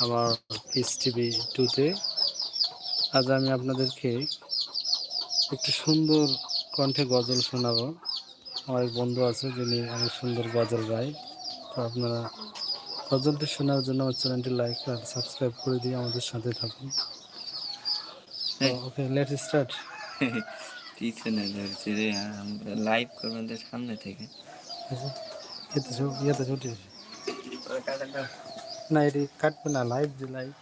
আমার piece TV টুতে আজ আমি আপনাদেরকে একটি সুন্দর কণ্ঠে গজল শোনাবো। আমার এক বন্ধু আছে যিনি অনেক সুন্দর গজল গায়। তো আপনারা গজলটি শোনার জন্য আমার চ্যানেলটি লাইক আর সাবস্ক্রাইব করে দিয়ে আমাদের সাথে থাকুন। ওকে লেট স্টার্ট পিছনে ধরছি রে লাইভ করবেন সামনে থেকে। ইয়েতে ছু- ইয়েতে ছুটি না এটি কাটবে না লাইভ যে লাইভ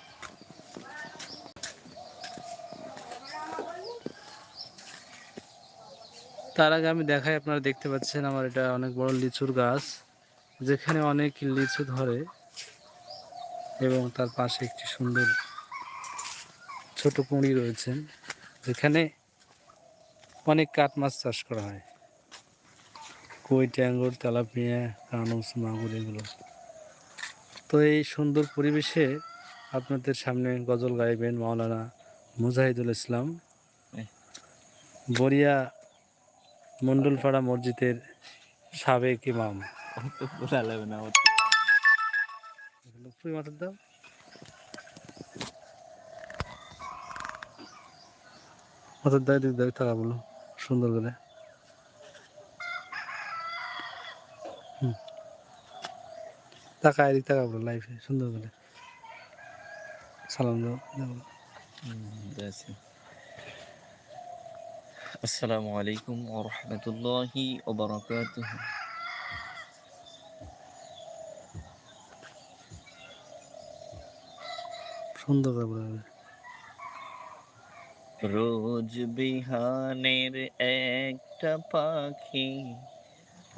তার আগে আমি দেখাই আপনারা দেখতে পাচ্ছেন আমার এটা অনেক বড় লিচুর গাছ যেখানে অনেক লিচু ধরে এবং তার পাশে একটি সুন্দর ছোট কুঁড়ি রয়েছে যেখানে অনেক কাঠ মাছ চাষ করা হয় কই ট্যাঙ্গর তেলাপিয়া কানুস মাগুর এগুলো তো এই সুন্দর পরিবেশে আপনাদের সামনে গজল গাইবেন মাওলানা মুজাহিদুল ইসলাম। বরিয়া মন্ডলপাড়া মসজিদের সাবেক ইমাম। মাথার দাও। মাথার দিক বলো সুন্দর করে। হুম। টাকা এদিক টাকা বলো লাইফে সুন্দর করে সালাম দাও দাও। আছে আসসালামু আলাইকুম ওয়া রাহমাতুল্লাহি ওয়া বারাকাতুহু সুন্দর করে বলো রোজ বিহানের একটা পাখি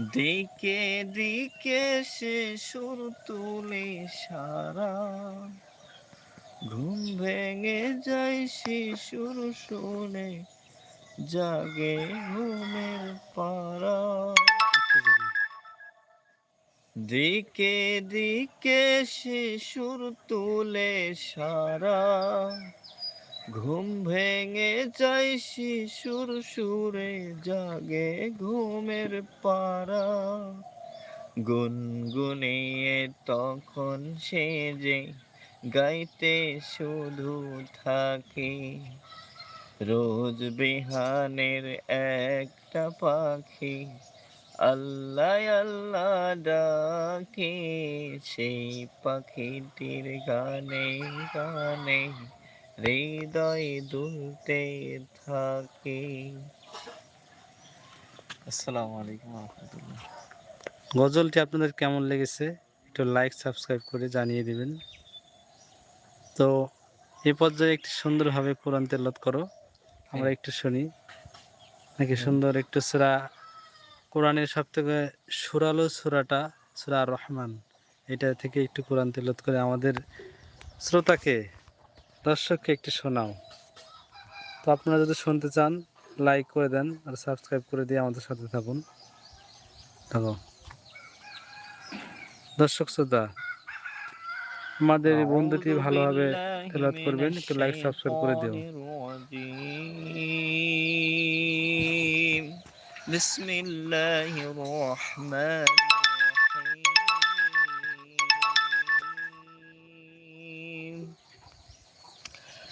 দিকে দিকে সে সুর তুলে সারা। ঘুম ভেঙে যায় শিশুর শুনে, জাগে ঘুমের পাড়া দিকে দিকে শিশুর তুলে সারা। ঘুম ভেঙে যায়, শিশুর সুরে জাগে ঘুমের পাড়া। গুনগুনিয়ে তখন সে যে গাইতে শুধু থাকে। রোজ বিহানের একটা পাখি আল্লাহ আল্লাহ ডাকে। সেই পাখিটির গানে গানে হৃদয় দুলতে থাকে। আসসালামু আলাইকুম রহমতুল্লাহ। গজলটি আপনাদের কেমন লেগেছে একটু লাইক সাবস্ক্রাইব করে জানিয়ে দিবেন। তো এ পর্যায়ে একটি সুন্দরভাবে কোরআন তেলাওয়াত করো। আমরা একটু শুনি। নাকি সুন্দর একটু সুরা। কোরআনের সব থেকে সুরালো সুরাটা সুরা রহমান। এটা থেকে একটু কোরআন তেলাওয়াত করে আমাদের শ্রোতাকে দর্শককে একটু শোনাও তো আপনারা যদি শুনতে চান লাইক করে দেন আর সাবস্ক্রাইব করে দিয়ে আমাদের সাথে থাকুন থাকো দর্শক শ্রোতা আমাদের এই বন্ধুটি ভালোভাবে তেলাওয়াত করবেন একটু লাইক সাবস্ক্রাইব করে দিও بسم الله الرحمن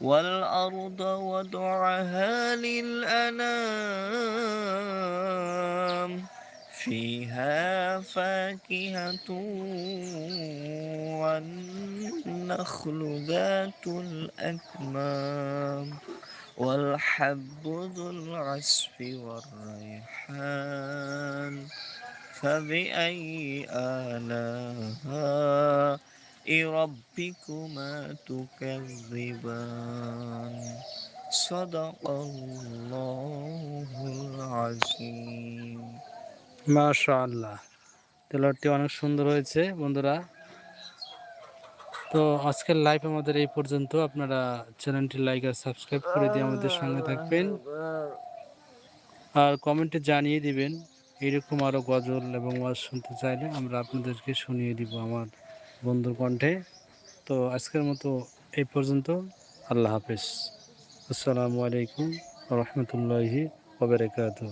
والأرض وضعها للأنام فيها فاكهة والنخل ذات الأكمام والحب ذو العصف والريحان فبأي آلاء ربكما تكذبان صدق الله العظيم মাশাআল্লাহ তেলাওয়াতটি অনেক সুন্দর হয়েছে বন্ধুরা তো আজকের লাইভ আমাদের এই পর্যন্ত আপনারা চ্যানেলটি লাইক আর সাবস্ক্রাইব করে দিয়ে আমাদের সঙ্গে থাকবেন আর কমেন্টে জানিয়ে দিবেন এরকম আরও গজল এবং ওয়াজ শুনতে চাইলে আমরা আপনাদেরকে শুনিয়ে দিব আমার বন্ধুর কণ্ঠে। তো আজকের মতো এই পর্যন্ত। আল্লাহ হাফেজ। আসসালামু আলাইকুম রহমতুল্লাহি ওবরাকাতুহ